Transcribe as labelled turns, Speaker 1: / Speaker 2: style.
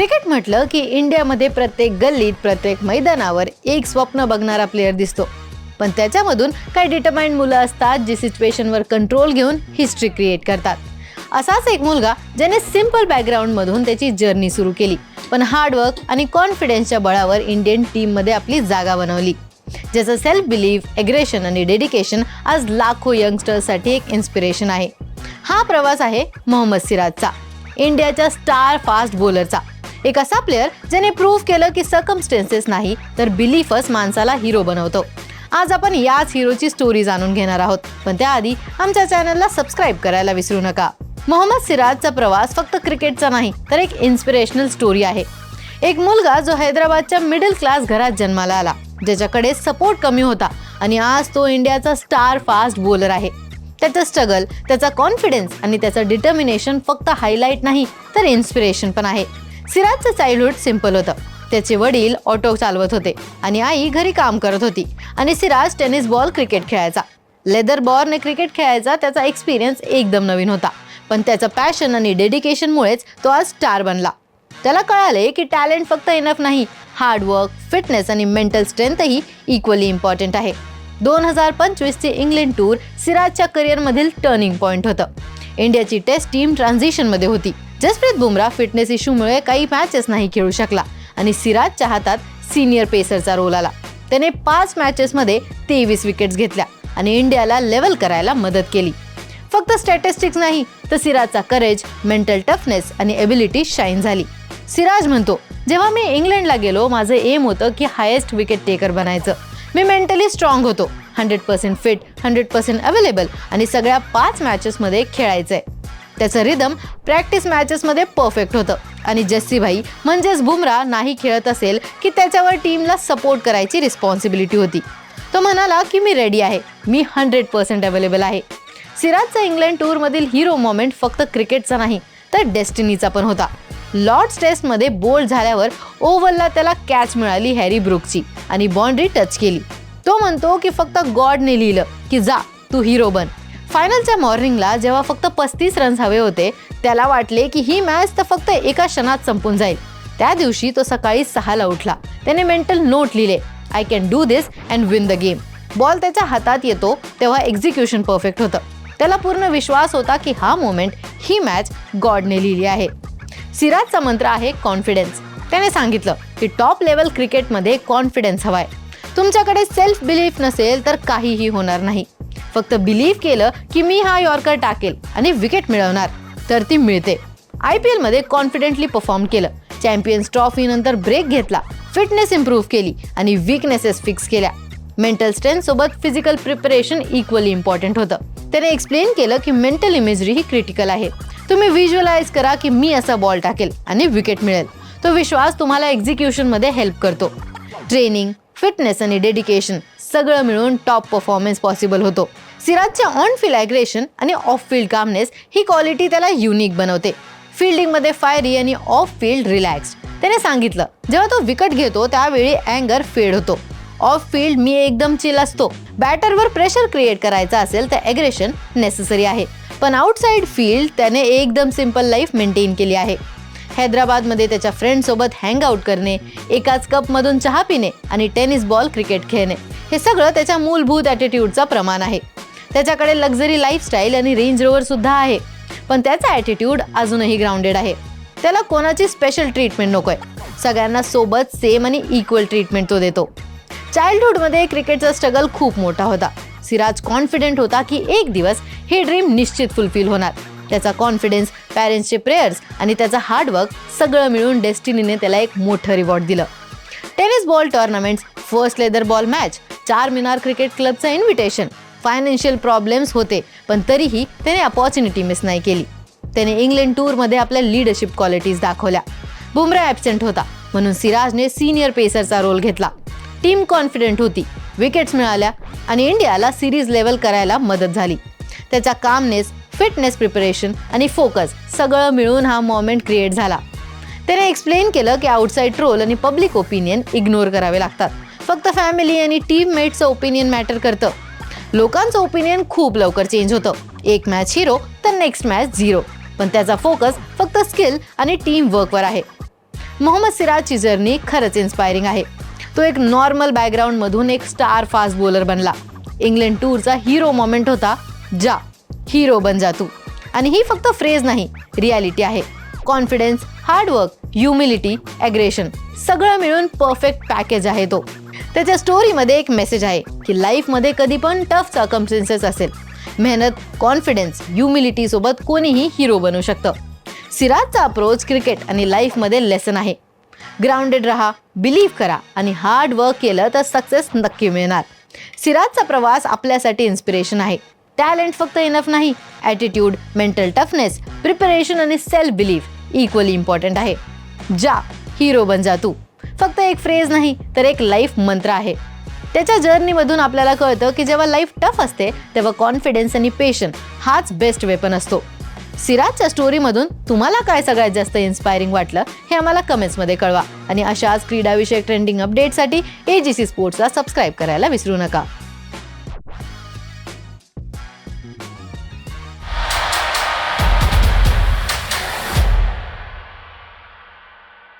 Speaker 1: Cricket म्हटलं की इंडियामध्ये प्रत्येक गल्लीत प्रत्येक मैदानावर एक स्वप्न बघणारा प्लेअर दिसतो. पण त्याच्यामधून काही डिटर्माइंड मुलं असतात जी सिच्युएशनवर कंट्रोल घेऊन हिस्ट्री क्रिएट करतात. असाच एक मुलगा ज्याने सिंपल बॅकग्राऊंडमधून त्याची जर्नी सुरू केली. पण हार्डवर्क आणि कॉन्फिडन्सच्या बळावर इंडियन टीममध्ये आपली जागा बनवली. ज्याचं सेल्फ बिलीफ एग्रेशन आणि डेडिकेशन आज लाखो यंगस्टर्ससाठी एक इन्स्पिरेशन आहे. हा प्रवास आहे मोहम्मद सिराजचा इंडियाच्या स्टार फास्ट बॉलरचा एक असा प्लेअर ज्याने प्रूव्ह केलं की सकमस्टेन्सेस नाही तर बिलीफच माणसाला हिरो बनवतो. आज आपण याच हिरोची स्टोरी जाणून घेणार आहोत. पण त्याआधी आमच्या चॅनलला सबस्क्राईब करायला विसरू नका. मोहम्मद सिराजचा प्रवास फक्त क्रिकेटचा नाही तर एक इन्स्पिरेशनल स्टोरी आहे. एक मुलगा जो हैदराबादच्या मिडल क्लास घरात जन्माला आला ज्याच्याकडे सपोर्ट कमी होता आणि आज तो इंडियाचा स्टार फास्ट बॉलर आहे. त्याचं स्ट्रगल त्याचा कॉन्फिडन्स आणि त्याचं डिटर्मिनेशन फक्त हायलाईट नाही तर इन्स्पिरेशन पण आहे. सिराजचं चाइल्डहुड सिंपल होतं. त्याचे वडील ऑटो चालवत होते आणि आई घरी काम करत होती आणि सिराज टेनिस बॉल क्रिकेट खेळायचा. लेदर बॉलने क्रिकेट खेळायचा त्याचा एक्सपिरियन्स एकदम नवीन होता. पण त्याचं पॅशन आणि डेडिकेशनमुळेच तो आज स्टार बनला. त्याला कळाले की टॅलेंट फक्त इनफ नाही हार्डवर्क फिटनेस आणि मेंटल स्ट्रेंथही इक्वली इम्पॉर्टंट आहे. दोन हजार पंचवीसचे इंग्लंड टूर सिराजच्या करिअरमधील टर्निंग पॉईंट होतं. इंडियाची टेस्ट टीम ट्रान्झिशनमध्ये होती. जसप्रीत बुमरा फिटनेस इश्यूमुळे काही मॅचेस नाही खेळू शकला आणि सिराजच्या हातात सिनियर पेसरचा रोल आला. त्याने पाच मॅचेसमध्ये तेवीस विकेट्स घेतल्या आणि इंडियाला लेवल करायला मदत केली. फक्त स्टॅटिस्टिक्स नाही तर सिराजचा करेज मेंटल टफनेस आणि एबिलिटी शाईन झाली. सिराज म्हणतो जेव्हा मी इंग्लंडला गेलो माझं एम होतं की हायेस्ट विकेट टेकर बनायचं. मी मेंटली स्ट्रॉंग होतो. Hundred percent fit hundred percent available आणि सगळ्या पाच मॅचेसमध्ये खेळायचं आहे त्याचं रिदम प्रॅक्टिस मॅचेसमध्ये परफेक्ट होतं. आणि जस्सीभाई म्हणजेच बुमरा नाही खेळत असेल की त्याच्यावर टीमला सपोर्ट करायची रिस्पॉन्सिबिलिटी होती. तो म्हणाला की मी रेडी आहे. मी हंड्रेड पर्सेंट अवेलेबल आहे. सिराजचा इंग्लंड टूरमधील हिरो मोमेंट फक्त क्रिकेटचा नाही तर डेस्टिनीचा पण होता. लॉर्ड्स टेस्टमध्ये बोल्ड झाल्यावर ओव्हरला त्याला कॅच मिळाली हॅरी ब्रुकची आणि बाउंड्री टच केली. तो म्हणतो की फक्त गॉडने लिहिलं की जा तू हिरो बन. फायनलच्या मॉर्निंगला जेव्हा फक्त पस्तीस रन्स हवे होते त्याला वाटले की ही मॅच तर फक्त एका क्षणात संपून जाईल. त्या दिवशी तो सकाळी सहाला उठला. त्याने मेंटल नोट लिहिले I can do this and win the game ball त्याच्या हातात येतो तेव्हा एक्झिक्युशन परफेक्ट होतं. त्याला पूर्ण विश्वास होता की हा मोमेंट ही मॅच गॉडने लिहिली आहे. सिराजचा मंत्र आहे कॉन्फिडन्स त्याने सांगितलं की टॉप लेवल क्रिकेटमध्ये कॉन्फिडन्स हवाय. तुमच्याकडे सेल्फ बिलीफ नसेल तर काहीही होणार नाही. फक्त बिलीव्ह केलं की मी हा यॉर्कर टाकेल आणि विकेट मिळवणार तर ती मिळते. आय पी एलमध्ये कॉन्फिडेंटली परफॉर्म केलं. चॅम्पियन्स ट्रॉफी नंतर ब्रेक घेतला. फिटनेस इम्प्रूव्ह केली आणि विकनेसेस फिक्स केल्या. मेंटल स्ट्रेंथ सोबत फिजिकल प्रिपरेशन इक्वली इम्पॉर्टंट होतं. त्याने एक्सप्लेन केलं की मेंटल इमेजरी ही क्रिटिकल आहे. तुम्ही व्हिज्युअलाइज करा की मी असा बॉल टाकेल आणि विकेट मिळेल. तो विश्वास तुम्हाला एक्झिक्युशनमध्ये हेल्प करतो. ट्रेनिंग फिटनेस आणि डेडिकेशन सगळं मिळून टॉप परफॉर्मन्स पॉसिबल होतो. सिराजच्या ऑन फील्ड ॲग्रेशन आणि ऑफ फील्ड कामनेस ही क्वालिटी त्याला युनिक बनवते. फिल्डिंगमध्ये फायरी आणि ऑफ फील्ड रिलॅक्स त्याने सांगितलं जेव्हा तो विकट घेतो त्यावेळी अँगर फेड होतो. ऑफ फील्ड मी एकदम चिल असतो. बॅटरवर प्रेशर क्रिएट करायचा असेल तर ॲग्रेशन नेसेसरी आहे. पण आउटसाईड फील्ड त्याने एकदम सिंपल लाईफ मेंटेन केली आहे. हैदराबादमध्ये त्याच्या फ्रेंडसोबत हँग आउट करणे एकाच कपमधून चहा पिणे आणि टेनिस बॉल क्रिकेट खेळणे हे सगळं त्याच्या मूलभूत ॲटिट्यूडचा प्रमाण आहे. त्याच्याकडे लक्झरी लाईफस्टाईल आणि रेंज रोवर सुद्धा आहे. पण त्याचा ॲटिट्यूड अजूनही ग्राउंडेड आहे. त्याला कोणाची स्पेशल ट्रीटमेंट नकोय. सगळ्यांना सोबत सेम आणि इक्वल ट्रीटमेंट तो देतो. चाइल्डहुडमध्ये क्रिकेटचा स्ट्रगल खूप मोठा होता. सिराज कॉन्फिडेंट होता की एक दिवस हे ड्रीम निश्चित फुलफिल होणार. त्याचा कॉन्फिडन्स पॅरेंट्सचे प्रेयर्स आणि त्याचा हार्डवर्क सगळं मिळून डेस्टिनीने त्याला एक मोठं रिवॉर्ड दिलं. Tennis ball tournaments first leather ball match Charminar cricket क्लबचं invitation financial problems होते पण तरीही त्याने अपॉर्च्युनिटी मिस नाही केली. त्याने इंग्लंड टूरमध्ये आपल्या लीडरशिप क्वालिटीज दाखवल्या. बुमरा ॲबसेंट होता म्हणून सिराजने सिनियर पेसरचा रोल घेतला. टीम कॉन्फिडेंट होती विकेट्स मिळाल्या आणि इंडियाला सिरीज लेवल करायला मदत झाली. त्याच्या कामनेस फिटनेस प्रिपरेशन आणि फोकस सगळं मिळून हा मोमेंट क्रिएट झाला. त्याने एक्सप्लेन केलं की आउटसाईड ट्रोल आणि पब्लिक ओपिनियन इग्नोर करावे लागतात. फक्त फॅमिली आणि टीममेटचं ओपिनियन मॅटर करतं. लोकांचं ओपिनियन खूप लवकर चेंज होतं. एक मॅच हिरो तर नेक्स्ट मॅच झिरो. पण त्याचा फोकस फक्त स्किल आणि टीम वर्कवर आहे. मोहम्मद सिराजची जर्नी खरंच इन्स्पायरिंग आहे. तो एक नॉर्मल बॅकग्राऊंडमधून एक स्टार फास्ट बॉलर बनला. इंग्लंड टूरचा हिरो मोमेंट होता जा. हिरो बन जा तू. आणि ही फक्त फ्रेज नाही रियालिटी आहे. कॉन्फिडन्स हार्डवर्क ह्युमिलिटी ॲग्रेशन सगळं मिळून परफेक्ट पॅकेज आहे तो. त्याच्या स्टोरीमध्ये एक मेसेज आहे की लाईफमध्ये कधी पण टफ सर्कमस्टेन्सेस असेल. मेहनत कॉन्फिडन्स ह्युमिलिटीसोबत कोणीही हिरो बनू शकतं. सिराजचा अप्रोच क्रिकेट आणि लाईफमध्ये लेसन आहे. ग्राउंडेड राहा बिलीव्ह करा आणि हार्ड वर्क केलं तर सक्सेस नक्की मिळणार. सिराजचा प्रवास आपल्यासाठी इन्स्पिरेशन आहे. टॅलेंट फक्त इनफ नाही ॲटिट्यूड मेंटल टफनेस प्रिपरेशन आणि सेल्फ बिलीफ इक्वली इम्पॉर्टंट आहे. जा हिरो बन जा तू. फक्त एक फ्रेज नाही तर एक लाईफ मंत्र आहे. त्याच्या जर्नीमधून आपल्याला कळतं की जेव्हा लाईफ टफ असते तेव्हा कॉन्फिडन्स आणि पेशन हाच बेस्ट वेपन असतो. सिराजच्या स्टोरीमधून तुम्हाला काय सगळ्यात जास्त इन्स्पायरिंग वाटलं हे आम्हाला कमेंट्समध्ये कळवा. आणि अशाच क्रीडाविषयक ट्रेंडिंग अपडेटसाठी ए जी सी स्पोर्ट्सला सबस्क्राईब करायला विसरू नका.